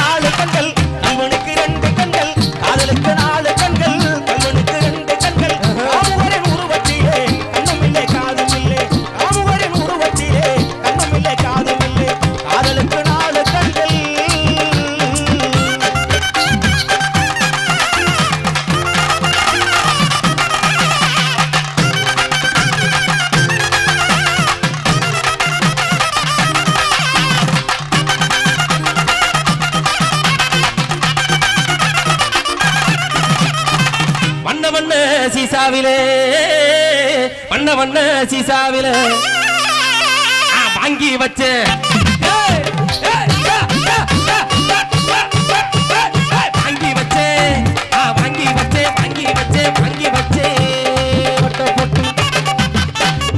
நாள் வண்ண வண்ண சீசாவிலே வண்ண வண்ண சீசாவிலே. வாங்கி வச்சேன்.